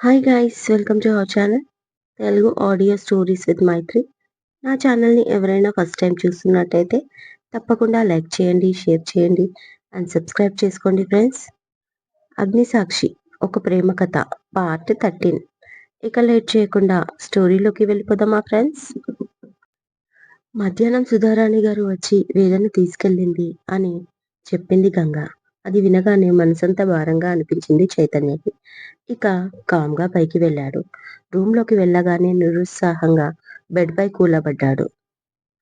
Hi guys welcome to our channel Telugu audio stories with Maitri నా ఛానల్ని ఎవరైనా first time చూస్తున్నట్టయితే తప్పకుండా లైక్ చేయండి షేర్ చేయండి అండ్ సబ్స్క్రైబ్ చేసుకోండి ఫ్రెండ్స్ అగ్నిసాక్షి ఒక ప్రేమ కథ పార్ట్ థర్టీన్ ఇక లేట్ చేయకుండా స్టోరీలోకి వెళ్ళిపోదామా ఫ్రెండ్స్ మధ్యాహ్నం సుధారాణి గారు వచ్చి వేదను తీసుకెళ్ళింది అని చెప్పింది గంగా. అది వినగానే మనసంతా భారంగా అనిపించింది చైతన్యకి. ఇక కామ్గా పైకి వెళ్ళాడు. రూమ్లోకి వెళ్ళగానే నిరుత్సాహంగా బెడ్ పై కూలబడ్డాడు.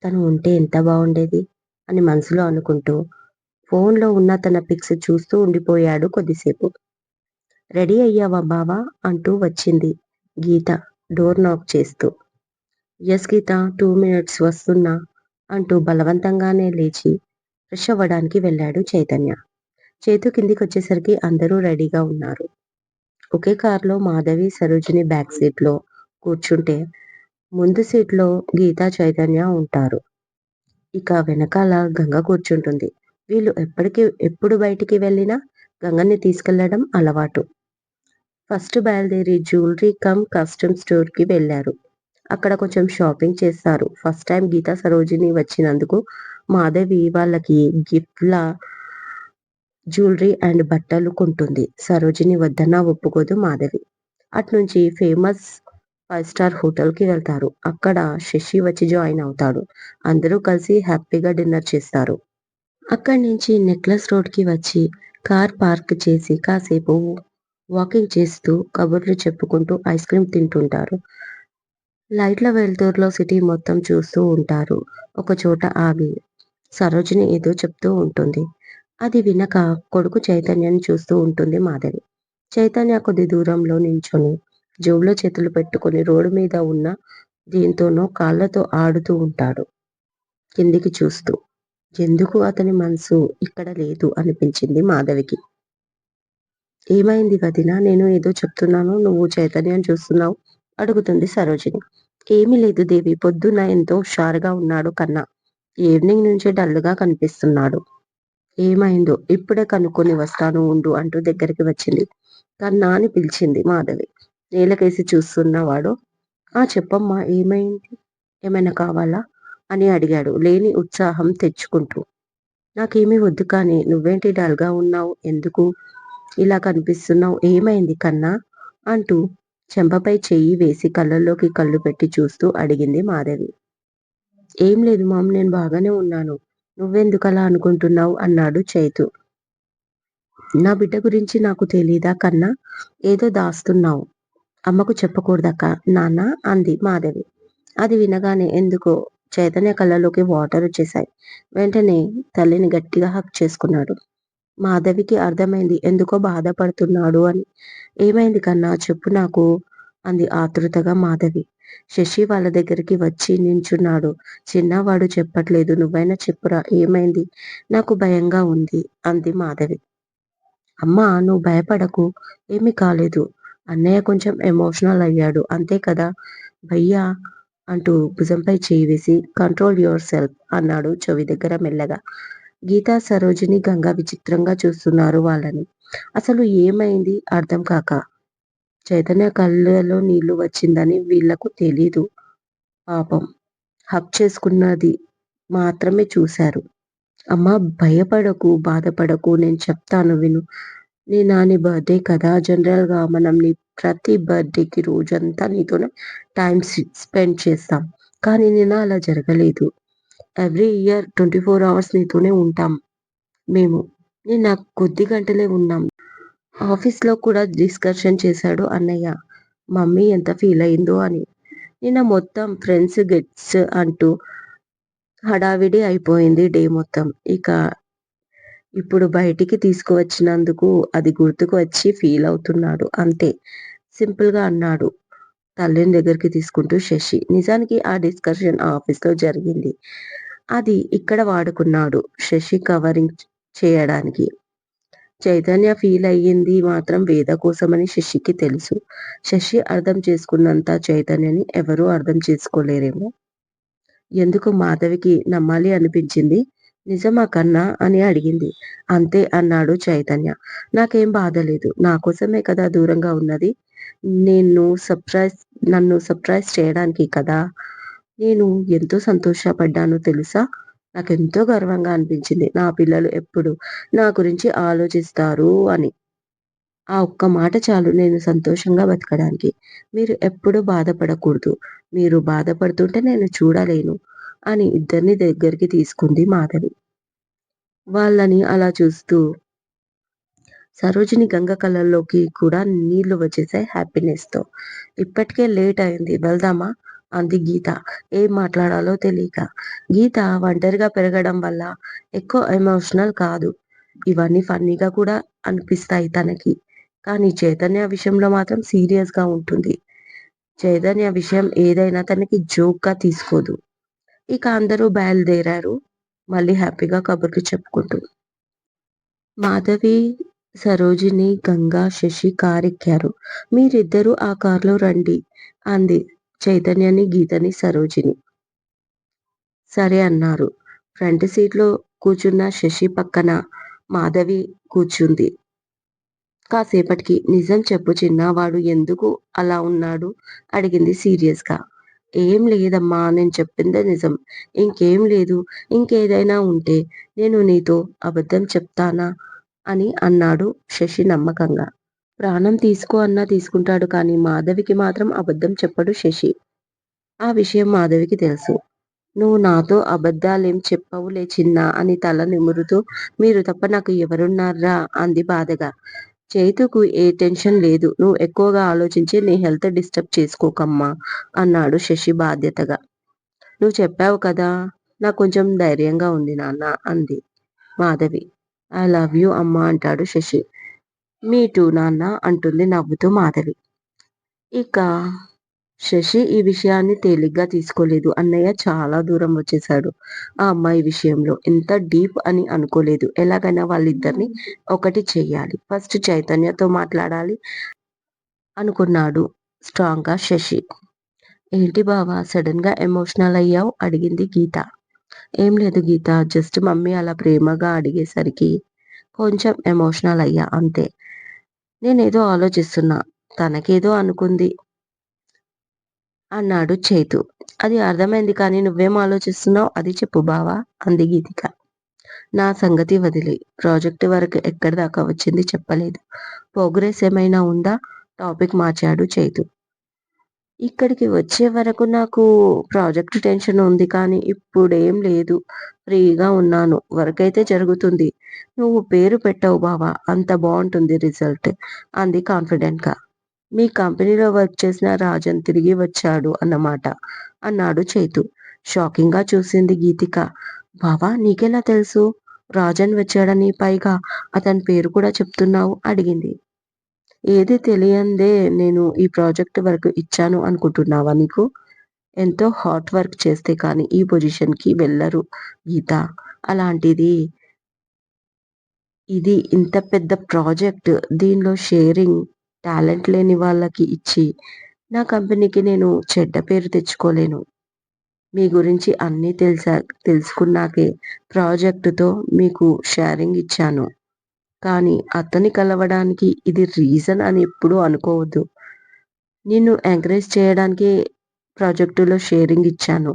తను ఉంటే ఎంత బాగుండేది అని మనసులో అనుకుంటూ ఫోన్లో ఉన్న తన పిక్స్ చూస్తూ ఉండిపోయాడు కొద్దిసేపు. రెడీ అయ్యావా బావా? అంటూ వచ్చింది గీత డోర్ నాక్ చేస్తూ. ఎస్ గీత టూ మినిట్స్ వస్తున్నా అంటూ బలవంతంగానే లేచి ఫ్రెష్ అవ్వడానికి వెళ్ళాడు చైతన్య. చేతు కిందికి వచ్చేసరికి అందరూ రెడీగా ఉన్నారు. ఒకే కారులో మాధవి సరోజిని బ్యాక్ సీట్లో కూర్చుంటే ముందు సీట్లో గీతా చైతన్య ఉంటారు. ఇక వెనకాల గంగ కూర్చుంటుంది. వీళ్ళు ఎప్పటికి ఎప్పుడు బయటికి వెళ్ళినా గంగని తీసుకెళ్ళడం అలవాటు. ఫస్ట్ బయలుదేరి జ్యువెలరీ కమ్ కస్టమ్ స్టోర్కి వెళ్ళారు. అక్కడ కొంచెం షాపింగ్ చేస్తారు. ఫస్ట్ టైం గీతా సరోజిని వచ్చినందుకు మాధవి వాళ్ళకి గిఫ్ట్లా జ్యువెలరీ అండ్ బట్టలు కొంటుంది. సరోజిని వద్దన్నా ఒప్పుకోదు మాధవి. అట్నుంచి ఫేమస్ ఫైవ్ స్టార్ హోటల్కి వెళ్తారు. అక్కడ శశి వచ్చి జాయిన్ అవుతాడు. అందరూ కలిసి హ్యాపీగా డిన్నర్ చేస్తారు. అక్కడి నుంచి నెక్లెస్ రోడ్కి వచ్చి కార్ పార్క్ చేసి కాసేపు వాకింగ్ చేస్తూ కబుర్లు చెప్పుకుంటూ ఐస్ క్రీమ్ తింటుంటారు. లైట్ల వెలుతురులో సిటీ మొత్తం చూస్తూ ఉంటారు. ఒక చోట ఆగి సరోజిని ఏదో చెప్తూ ఉంటుంది. అది వినక కొడుకు చైతన్యని చూస్తూ ఉంటుంది మాధవి. చైతన్య కొద్ది దూరంలో నించొని జోబులో చేతులు పెట్టుకుని రోడ్డు మీద ఉన్న దీంతోనో కాళ్ళతో ఆడుతూ ఉంటాడు. కిందికి చూస్తూ ఎందుకు అతని మనసు ఇక్కడ లేదు? అనిపించింది మాధవికి. ఏమైంది వదిన? నేను ఏదో చెప్తున్నాను. నువ్వు చైతన్యం చూస్తున్నావు? అడుగుతుంది సరోజిని. ఏమీ లేదు దేవి. పొద్దున్న ఎంతో హుషారుగా ఉన్నాడు కన్నా. ఈవినింగ్ నుంచి డల్గా కనిపిస్తున్నాడు. ఏమైందో ఇప్పుడే కనుక్కొని వస్తాను ఉండు అంటూ దగ్గరికి వచ్చింది. కన్నా అని పిలిచింది మాధవి. నేలకేసి చూస్తున్నవాడు ఆ చెప్పమ్మా ఏమైంది? ఏమైనా కావాలా? అని అడిగాడు లేని ఉత్సాహం తెచ్చుకుంటూ. నాకేమీ వద్దు కానీ నువ్వేంటి డల్గా ఉన్నావు? ఎందుకు ఇలా కనిపిస్తున్నావు? ఏమైంది కన్నా? అంటూ చెంపపై చెయ్యి వేసి కళ్ళల్లోకి కళ్ళు పెట్టి చూస్తూ అడిగింది మాధవి. ఏం లేదు మామ్ నేను బాగానే ఉన్నాను. నువ్వెందుకలా అనుకుంటున్నావు? అన్నాడు చైతు. నా బిడ్డ గురించి నాకు తెలీదా కన్నా? ఏదో దాస్తున్నావు. అమ్మకు చెప్పకూడదక్క. నాన్న అంది మాధవి. అది వినగానే ఎందుకో చైతన్య కళ్ళలోకి వాటర్ వచ్చేసాయి వెంటనే తల్లిని గట్టిగా హక్ చేసుకున్నాడు. మాధవికి అర్థమైంది ఎందుకో బాధపడుతున్నాడు అని. ఏమైంది కన్నా? చెప్పు నాకు. అంది ఆతృతగా మాధవి. శశి వాళ్ళ దగ్గరికి వచ్చి నించున్నాడు. చిన్నవాడు చెప్పట్లేదు. నువ్వైనా చెప్పురా. ఏమైంది? నాకు భయంగా ఉంది అంది మాధవి. అమ్మా నువ్వు భయపడకు. ఏమీ కాలేదు. అన్నయ్య కొంచెం ఎమోషనల్ అయ్యాడు. అంతే కదా? భయ్యా అంటూ భుజంపై చేయి వేసి కంట్రోల్ యువర్ సెల్ఫ్ అన్నాడు చెవి దగ్గర మెల్లగా. గీతా సరోజిని గంగా విచిత్రంగా చూస్తున్నారు వాళ్ళని. అసలు ఏమైంది? అర్థం కాక చైతన్య కళ్ళలో నీళ్ళు వచ్చిందని వీళ్ళకు తెలీదు. పాపం. హక్ చేసుకున్నది మాత్రమే చూశారు. అమ్మ భయపడకు బాధపడకు నేను చెప్తాను విను. నీ నాని బర్త్డే కదా? జనరల్గా మనం నీ ప్రతి బర్త్డేకి రోజంతా నీతోనే టైం స్పెండ్ చేస్తాం. కానీ నేను అలా జరగలేదు. Every year twenty four hours నీతోనే ఉంటాం మేము. నేను నాకు కొద్ది గంటలే ఉన్నాం. ఆఫీస్లో కూడా డిస్కషన్ చేశాడు అన్నయ్య మమ్మీ ఎంత ఫీల్ అయిందో అని. నిన్న మొత్తం ఫ్రెండ్స్ గెట్స్ అంటూ హడావిడి అయిపోయింది డే మొత్తం. ఇక ఇప్పుడు బయటికి తీసుకువచ్చినందుకు అది గుర్తుకు వచ్చి ఫీల్ అవుతున్నాడు. అంతే సింపుల్గా అన్నాడు తల్లిని దగ్గరికి తీసుకుంటూ శశి. నిజానికి ఆ డిస్కషన్ ఆఫీస్లో జరిగింది. అది ఇక్కడ వాడుకున్నాడు శశి కవరింగ్ చేయడానికి. చైతన్య ఫీల్ అయ్యింది మాత్రం వేద కోసమని శశికి తెలుసు. శశి అర్థం చేసుకున్నంత చైతన్యని ఎవరూ అర్థం చేసుకోలేరేమో. ఎందుకు మాధవికి నమ్మాలి అనిపించింది? నిజమా కన్నా? అని అడిగింది. అంతే అన్నాడు చైతన్య. నాకేం బాధ లేదు. నా కోసమే కదా దూరంగా ఉన్నది. నేను సర్ప్రైజ్ నన్ను సర్ప్రైజ్ చేయడానికి కదా. నేను ఎంతో సంతోషపడ్డాను తెలుసా? నాకెంతో గర్వంగా అనిపించింది. నా పిల్లలు ఎప్పుడు నా గురించి ఆలోచిస్తారు అని. ఆ ఒక్క మాట చాలు నేను సంతోషంగా బతకడానికి. మీరు ఎప్పుడు బాధపడకూడదు. మీరు బాధపడుతుంటే నేను చూడలేను అని ఇద్దరిని దగ్గరికి తీసుకుంది మాధవి. వాళ్ళని అలా చూస్తూ సరోజిని గంగ కళ్ళల్లోకి కూడా నీళ్ళు వచ్చేసాయి హ్యాపీనెస్తో. ఇప్పటికే లేట్ అయింది. వెళ్దామా? అంది గీత. ఏం మాట్లాడాలో తెలియక గీత ఒంటరిగా పెరగడం వల్ల ఎక్కువ ఎమోషనల్ కాదు. ఇవన్నీ ఫన్నీగా కూడా అనిపిస్తాయి తనకి. కానీ చైతన్య విషయంలో మాత్రం సీరియస్గా ఉంటుంది. చైతన్య విషయం ఏదైనా తనకి జోక్గా తీసుకోదు. ఇక అందరూ బయలుదేరారు. మళ్ళీ హ్యాపీగా కబుర్లు చెప్పుకుంటూ. మాధవి సరోజిని గంగా శశి కారెక్కారు. మీరిద్దరూ ఆ కారులో రండి అంది. చైతన్యని గీతని సరోజిని. సరే అన్నారు. ఫ్రంట్ సీట్లో కూర్చున్న శశి పక్కన మాధవి కూర్చుంది. కాసేపటికి నిజం చెప్పు చిన్న వాడు ఎందుకు అలా ఉన్నాడు? అడిగింది సీరియస్గా. ఏం లేదమ్మా నేను చెప్పిందే నిజం. ఇంకేం లేదు ఇంకేదైనా ఉంటే నేను నీతో అబద్ధం చెప్తానా అని అన్నాడు శశి నమ్మకంగా. ప్రాణం తీసుకో అన్నా తీసుకుంటాడు కానీ మాధవికి మాత్రం అబద్ధం చెప్పడు శశి. ఆ విషయం మాధవికి తెలుసు. నువ్వు నాతో అబద్ధాలేం చెప్పవులే చిన్న అని తల నిమురుతూ మీరు తప్ప నాకు ఎవరున్నారా? అంది బాధగా. చేతుకు ఏ టెన్షన్ లేదు. నువ్వు ఎక్కువగా ఆలోచించి నీ హెల్త్ డిస్టర్బ్ చేసుకోకమ్మా అన్నాడు శశి బాధ్యతగా. నువ్వు చెప్పావు కదా నాకు కొంచెం ధైర్యంగా ఉంది నాన్న అంది మాధవి. ఐ లవ్ యూ అమ్మా అంటాడు శశి. మీ టూ నాన్న అంటుంది నవ్వుతూ మాధవి. ఇక శశి ఈ విషయాన్ని తేలిగ్గా తీసుకోలేదు. అన్నయ్య చాలా దూరం వచ్చేశాడు. ఆ అమ్మాయి విషయంలో ఎంత డీప్ అని అనుకోలేదు. ఎలాగైనా వాళ్ళిద్దరిని ఒకటి చెయ్యాలి ఫస్ట్ చైతన్యతో మాట్లాడాలి అనుకున్నాడు స్ట్రాంగ్గా శశి. ఏంటి బావా సడన్గా ఎమోషనల్ అయ్యావు? అడిగింది గీత. ఏం లేదు గీత జస్ట్ మమ్మీ అలా ప్రేమగా అడిగేసరికి కొంచెం ఎమోషనల్ అయ్యా అంతే. నేనేదో ఆలోచిస్తున్నా. తనకేదో అనుకుంది. అన్నాడు చేతు. అది అర్థమైంది కానీ నువ్వేం ఆలోచిస్తున్నావు? అది చెప్పు బావా అంది గీతిక. నా సంగతి వదిలి. ప్రాజెక్ట్ వరకు ఎక్కడి దాకా వచ్చింది చెప్పలేదు. ప్రోగ్రెస్ ఏమైనా ఉందా? టాపిక్ మార్చాడు చేతు. ఇక్కడికి వచ్చే వరకు నాకు ప్రాజెక్ట్ టెన్షన్ ఉంది కానీ ఇప్పుడేం లేదు. ఫ్రీగా ఉన్నాను. వర్క్ అయితే జరుగుతుంది. నువ్వు పేరు పెట్టవు బావా. అంత బాగుంటుంది రిజల్ట్. అంది కాన్ఫిడెంట్గా. మీ కంపెనీలో వర్క్ చేసిన రాజన్ తిరిగి వచ్చాడు అన్నమాట అన్నాడు చైతు. షాకింగ్గా చూసింది గీతిక. బావా నీకెలా తెలుసు? రాజన్ వచ్చాడని పైగా అతని పేరు కూడా చెప్తున్నావు? అడిగింది. ఏది తెలియందే నేను ఈ ప్రాజెక్ట్ వర్క్ ఇచ్చాను అనుకుంటున్నావా నీకు? ఎంతో హార్డ్ వర్క్ చేస్తే కానీ ఈ పొజిషన్కి వెళ్ళరు గీత. అలాంటిది ఇది ఇంత పెద్ద ప్రాజెక్ట్ దీనిలో షేరింగ్ టాలెంట్ లేని వాళ్ళకి ఇచ్చి నా కంపెనీకి నేను చెడ్డ పేరు తెచ్చుకోలేను. మీ గురించి అన్నీ తెలుసా తెలుసుకున్నాకే ప్రాజెక్టుతో మీకు షేరింగ్ ఇచ్చాను. కానీ అతని కలవడానికి ఇది రీజన్ అని ఎప్పుడూ అనుకోవద్దు. నిన్ను ఎంకరేజ్ చేయడానికి ప్రాజెక్టులో షేరింగ్ ఇచ్చాను.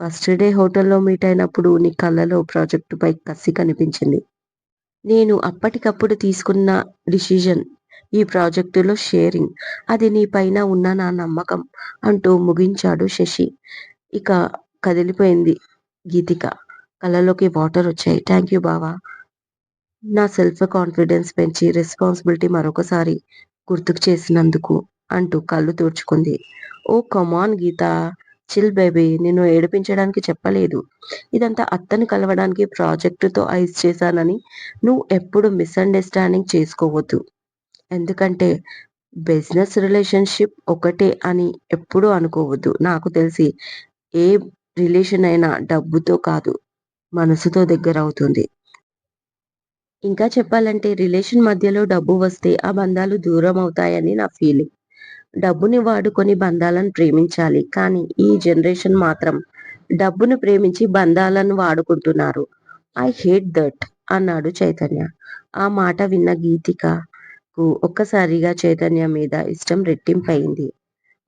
ఫస్ట్ డే హోటల్లో మీట్ అయినప్పుడు నీ కళ్ళలో ప్రాజెక్టుపై కసి కనిపించింది. నేను అప్పటికప్పుడు తీసుకున్న డిసిజన్ ఈ ప్రాజెక్టులో షేరింగ్ అది నీ పైన ఉన్న నా నమ్మకం అంటూ ముగించాడు శశి. ఇక కదిలిపోయింది గీతిక. కళ్ళలోకి వాటర్ వచ్చాయి. థ్యాంక్ యూ బావా. నా సెల్ఫ్ కాన్ఫిడెన్స్ పెంచి రెస్పాన్సిబిలిటీ మరొకసారి గుర్తుకు చేసినందుకు అంటూ కళ్ళు తుడుచుకుంది. ఓ come on Geetha. Chill baby నిన్ను ఏడిపించడానికి చెప్పలేదు. ఇదంతా అత్తని కలవడానికి ప్రాజెక్టుతో ఐస్ చేశానని నువ్వు ఎప్పుడు మిస్అండర్స్టాండింగ్ చేసుకోవద్దు. ఎందుకంటే బిజినెస్ రిలేషన్షిప్ ఒకటే అని ఎప్పుడూ అనుకోవద్దు. నాకు తెలిసి ఏ రిలేషన్ అయినా డబ్బుతో కాదు మనసుతో దగ్గర అవుతుంది ఇంకా చెప్పాలంటే రిలేషన్ మధ్యలో డబ్బు వస్తే ఆ బంధాలు దూరం అవుతాయని నా ఫీలింగ్ డబ్బుని వాడుకొని బంధాలను ప్రేమించాలి కానీ ఈ జనరేషన్ మాత్రం డబ్బును ప్రేమించి బంధాలను వాడుకుంటున్నారు ఐ హేట్ దట్ అన్నాడు చైతన్య ఆ మాట విన్న గీతికకు ఒక్కసారిగా చైతన్య మీద ఇష్టం రెట్టింపయింది.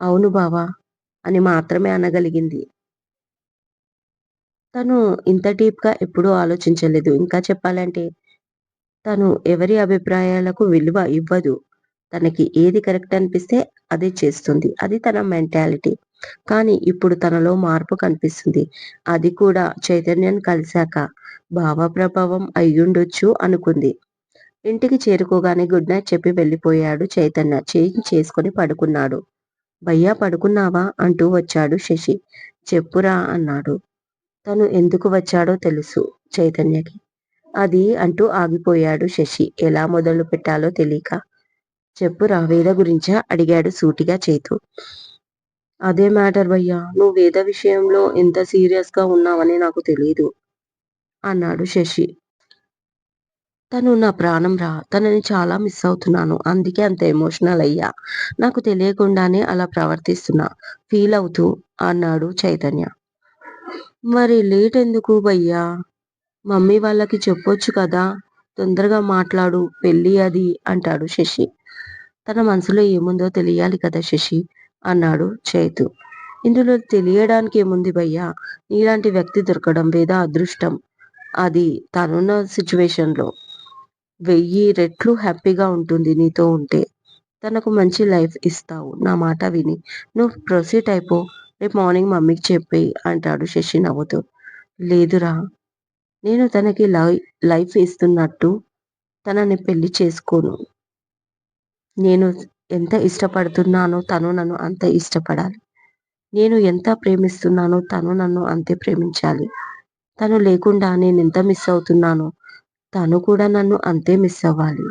అవును బావా! అని మాత్రమే అనగలిగింది. తను ఇంత డీప్గా ఎప్పుడూ ఆలోచించలేదు. ఇంకా చెప్పాలంటే తను ఎవరి అభిప్రాయాలకు విలువ ఇవ్వదు. తనకి ఏది కరెక్ట్ అనిపిస్తే అదే చేస్తుంది. అది తన మెంటాలిటీ. కానీ ఇప్పుడు తనలో మార్పు కనిపిస్తుంది. అది కూడా చైతన్యం కలిశాక. భావ ప్రభావం అయ్యుండొచ్చు అనుకుంది. ఇంటికి చేరుకోగానే గుడ్ నైట్ చెప్పి వెళ్ళిపోయాడు చైతన్య. చేయి చేసుకుని పడుకున్నాడు. భయ్యా పడుకున్నావా? అంటూ వచ్చాడు శశి. చెప్పురా అన్నాడు. తను ఎందుకు వచ్చాడో తెలుసు చైతన్యకి. అది అంటూ ఆగిపోయాడు శశి. ఎలా మొదలు పెట్టాలో తెలియక చెప్పురా వేద గురించా? అడిగాడు సూటిగా చేతు అదే మ్యాటర్ భయ్యా! నువ్వు వేద విషయంలో ఎంత సీరియస్గా ఉన్నావని నాకు తెలియదు అన్నాడు శశి. తను నా ప్రాణం రా తనని చాలా మిస్ అవుతున్నాను. అందుకే అంత ఎమోషనల్ అయ్యా. నాకు తెలియకుండానే అలా ప్రవర్తిస్తున్నా ఫీల్ అవుతూ అన్నాడు చైతన్య. మరి లేట్ ఎందుకు భయ్యా? మమ్మీ వాళ్ళకి చెప్పొచ్చు కదా! తొందరగా మాట్లాడు పెళ్ళి అది అంటాడు శశి. తన మనసులో ఏముందో తెలియాలి కదా శశి అన్నాడు చైతు. ఇందులో తెలియడానికి ఏముంది భయ్యా? నీలాంటి వ్యక్తి దొరకడం వేద అదృష్టం. అది తనున్న సిచ్యువేషన్లో వెయ్యి రెట్లు హ్యాపీగా ఉంటుంది నీతో ఉంటే. తనకు మంచి లైఫ్ ఇస్తావు నా మాట విని. నువ్వు ప్రొసీడ్ అయిపో. రేపు మార్నింగ్ మమ్మీకి చెప్పి అంటాడు శశి నవ్వుతూ. లేదురా! నేను తనకి లై లైఫ్ ఇస్తున్నట్టు తనని పెళ్ళి చేసుకోను. నేను ఎంత ఇష్టపడుతున్నానో తను నన్ను అంత ఇష్టపడాలి. నేను ఎంత ప్రేమిస్తున్నానో తను నన్ను అంతే ప్రేమించాలి. తను లేకుండా నేను ఎంత మిస్ అవుతున్నానో తను కూడా నన్ను అంతే మిస్ అవ్వాలి.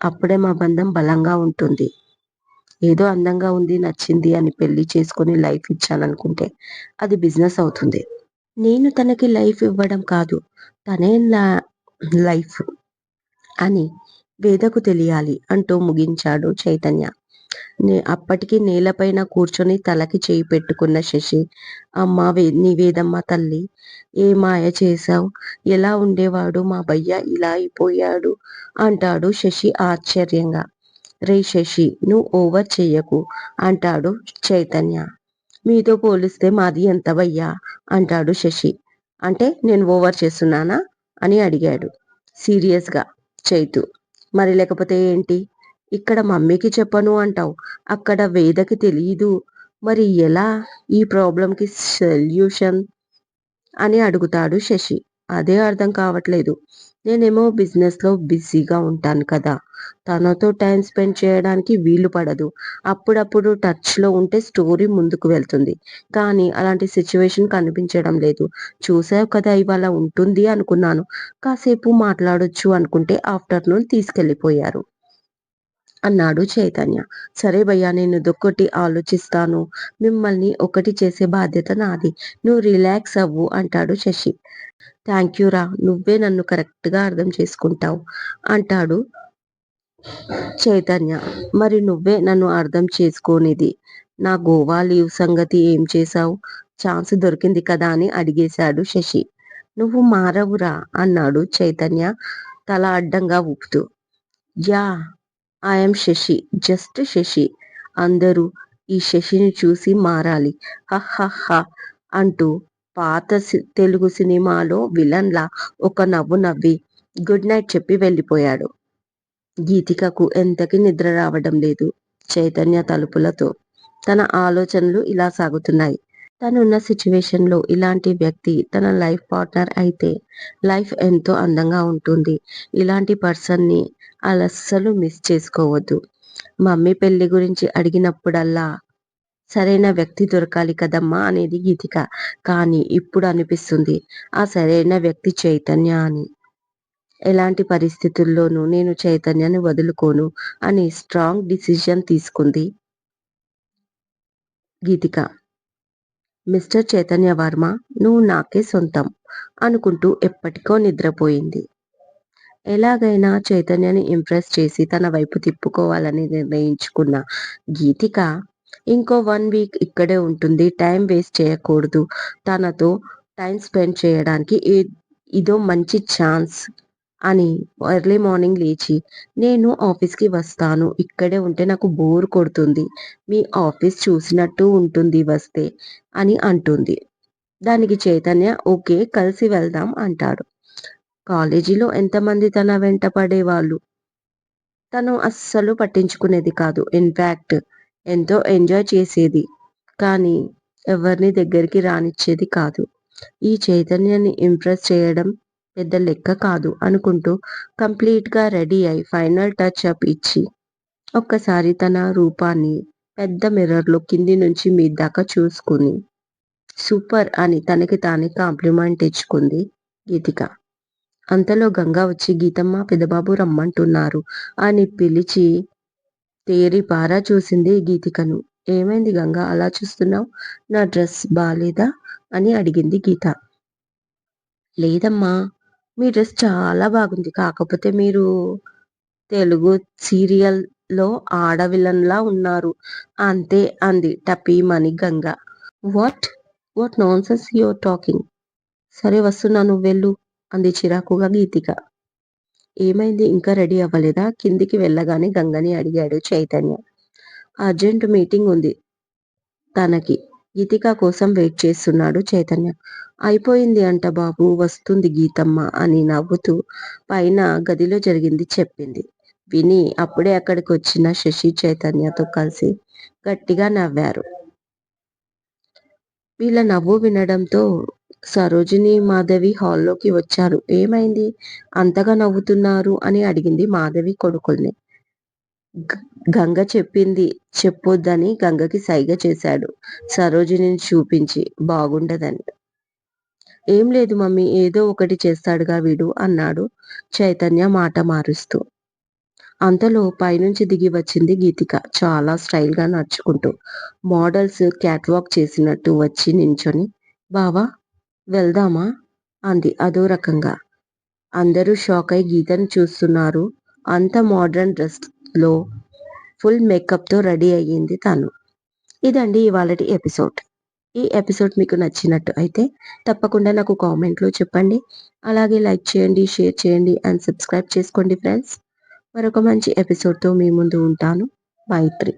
అప్పుడే మా బంధం బలంగా ఉంటుంది. ఏదో అందంగా ఉంది నచ్చింది అని పెళ్ళి చేసుకొని లైఫ్ ఇచ్చాననుకుంటే అది బిజినెస్ అవుతుంది. నేను తనకి లైఫ్ ఇవ్వడం కాదు. తనే నా లైఫ్ అని వేదకు తెలియాలి అంటూ ముగించాడు చైతన్య. నే అప్పటికి నేలపైన కూర్చొని తలకి చేయి పెట్టుకున్న శశి అమ్మా వే నివేదమ్మ తల్లి ఏ మాయ చేశావ్? ఎలా ఉండేవాడు మా భయ్య ఇలా అయిపోయాడు అంటాడు శశి ఆశ్చర్యంగా. రే శశి నువ్వు ఓవర్ చెయ్యకు అంటాడు చైతన్య. మీతో పోలిస్తే మాది ఎంతవయ్యా అంటాడు శశి. అంటే నేను ఓవర్ చేస్తున్నానా? అని అడిగాడు సీరియస్గా చైతు. మరి లేకపోతే ఏంటి? ఇక్కడ మమ్మీకి చెప్పను అంటావు అక్కడ వేదకి తెలియదు మరి ఎలా ఈ ప్రాబ్లంకి సొల్యూషన్? అని అడుగుతాడు శశి. అదే అర్థం కావట్లేదు. నేనేమో బిజినెస్లో బిజీగా ఉంటాను కదా! తనతో టైం స్పెండ్ చేయడానికి వీలు పడదు. అప్పుడప్పుడు టచ్లో ఉంటే స్టోరీ ముందుకు వెళ్తుంది. కానీ అలాంటి సిచ్యువేషన్ కనిపించడం లేదు. చూసావు కదా ఇవాళ ఉంటుంది అనుకున్నాను. కాసేపు మాట్లాడొచ్చు అనుకుంటే ఆఫ్టర్నూన్ తీసుకెళ్ళిపోయారు. అన్నాడు చైతన్య. సరే భయ్యా నేను దొక్కటి ఆలోచిస్తాను. మిమ్మల్ని ఒకటి చేసే బాధ్యత నాది. నువ్వు రిలాక్స్ అవ్వు అంటాడు శశి. థ్యాంక్ యూ రా నువ్వే నన్ను కరెక్ట్గా అర్థం చేసుకుంటావు అంటాడు చైతన్య. మరి నువ్వే నన్ను అర్థం చేసుకోనిది నా గోవా లీవ్ సంగతి ఏం చేశావు ఛాన్స్ దొరికింది కదా అని అడిగేశాడు శశి. నువ్వు మారవురా అన్నాడు చైతన్య తల అడ్డంగా ఊపుతూ. Yeah! I am Shashi just Shashi. అందరూ ఈ శశిని చూసి మారాలి హహహ అంటూ పాత తెలుగు సినిమాలో విలన్లా ఒక నవ్వు నవ్వి గుడ్ నైట్ చెప్పి వెళ్ళిపోయాడు. గీతికకు ఎంతకి నిద్ర రావడం లేదు చైతన్య తలుపులతో. తన ఆలోచనలు ఇలా సాగుతున్నాయి. తనున్న సిచ్యువేషన్లో ఇలాంటి వ్యక్తి తన లైఫ్ పార్ట్నర్ అయితే లైఫ్ ఎంతో అందంగా ఉంటుంది. ఇలాంటి పర్సన్ని అలస్సలు మిస్ చేసుకోవద్దు. మమ్మీ పెళ్ళి గురించి అడిగినప్పుడల్లా సరైన వ్యక్తి దొరకాలి కదమ్మా అనేది గీతిక. కానీ ఇప్పుడు అనిపిస్తుంది ఆ సరైన వ్యక్తి చైతన్య అని. ఎలాంటి పరిస్థితుల్లోనూ నేను చైతన్యాన్ని వదులుకోను అని స్ట్రాంగ్ డిసిషన్ తీసుకుంది గీతిక. మిస్టర్ చైతన్య వర్మ నువ్వు నాకే సొంతం అనుకుంటూ ఎప్పటికో నిద్రపోయింది. ఎలాగైనా చైతన్యని ఇంప్రెస్ చేసి తన వైపు తిప్పుకోవాలని నిర్ణయించుకున్న గీతిక ఇంకో వన్ వీక్ ఇక్కడే ఉంటుంది. టైం వేస్ట్ చేయకూడదు. తనతో టైం స్పెండ్ చేయడానికి ఇదో మంచి ఛాన్స్ అని ఎర్లీ మార్నింగ్ లేచి నేను ఆఫీస్కి వస్తాను. ఇక్కడే ఉంటే నాకు బోర్ కొడుతుంది. మీ ఆఫీస్ చూసినట్టు ఉంటుంది వస్తే అని అంటుంది. దానికి చైతన్య ఓకే కలిసి వెళ్దాం అంటాడు కాలేజీలో ఎంతమంది తన వెంట పడేవాళ్ళు? తను అస్సలు పట్టించుకునేది కాదు. ఇన్ఫ్యాక్ట్ ఎంతో ఎంజాయ్ చేసేది. కానీ ఎవరిని దగ్గరికి రానిచ్చేది కాదు. ఈ చైతన్యాన్ని ఇంప్రెస్ చేయడం పెద్ద లెక్క కాదు అనుకుంటూ కంప్లీట్గా రెడీ అయి ఫైనల్ టచ్ అప్ ఇచ్చి ఒక్కసారి తన రూపాన్ని పెద్ద మిర్రర్లో కింది నుంచి మీ దాకా చూసుకుని సూపర్ అని తనకి తానే కాంప్లిమెంట్ ఇచ్చుకుంది గీతిక. అంతలో గంగా వచ్చి గీతమ్మ పెదబాబు రమ్మంటున్నారు అని పిలిచి తేరి పారా చూసింది గీతికను. ఏమైంది గంగా అలా చూస్తున్నావు? నా డ్రెస్ బాలేదా? అని అడిగింది గీత. లేదమ్మా మీ డ్రెస్ చాలా బాగుంది. కాకపోతే మీరు తెలుగు సీరియల్లో ఆడవిలన్లా ఉన్నారు. అంతే అంది టపీమని Ganga what? What nonsense your talking? సరే వస్తున్నా నువ్వు వెళ్ళు అంది చిరాకుగా గీతిక. ఏమైంది? ఇంకా రెడీ అవ్వలేదా? కిందికి వెళ్ళగానే గంగని అడిగాడు చైతన్య. అర్జెంట్ మీటింగ్ ఉంది తనకి. గీతిక కోసం వెయిట్ చేస్తున్నాడు చైతన్య. అయిపోయింది అంట బాబు వస్తుంది గీతమ్మ అని నవ్వుతూ పైన గదిలో జరిగింది చెప్పింది. విని అప్పుడే అక్కడికి వచ్చిన శశి చైతన్యతో కలిసి గట్టిగా నవ్వారు. వీళ్ళ నవ్వు వినడంతో సరోజిని మాధవి హాల్లోకి వచ్చారు. ఏమైంది? అంతగా నవ్వుతున్నారు అని అడిగింది మాధవి కొడుకుల్ని. గంగ చెప్పింది. చెప్పొద్దని గంగకి సైగ చేశాడు. సరోజిని చూపించి బాగుండదని. ఏం లేదు మమ్మీ ఏదో ఒకటి చేస్తాడుగా వీడు అన్నాడు చైతన్య మాట మారుస్తూ. అంతలో పైనుంచి దిగి వచ్చింది గీతిక. చాలా స్టైల్గా నడుచుకుంటూ. మోడల్స్ క్యాట్వాక్ చేసినట్టు వచ్చి నించొని బావా వెళ్దామా? అంది అదో రకంగా. అందరూ షాక్ అయి గీతను చూస్తున్నారు. అంత మోడర్న్ డ్రెస్ లో ఫుల్ మేకప్తో రెడీ అయ్యింది తను. ఇదండి ఇవాళ ఎపిసోడ్. ఈ ఎపిసోడ్ మీకు నచ్చినట్టు అయితే తప్పకుండా నాకు కామెంట్లో చెప్పండి. అలాగే లైక్ చేయండి షేర్ చేయండి అండ్ సబ్స్క్రైబ్ చేసుకోండి ఫ్రెండ్స్. మరొక మంచి ఎపిసోడ్తో మీ ముందు ఉంటాను. మైత్రి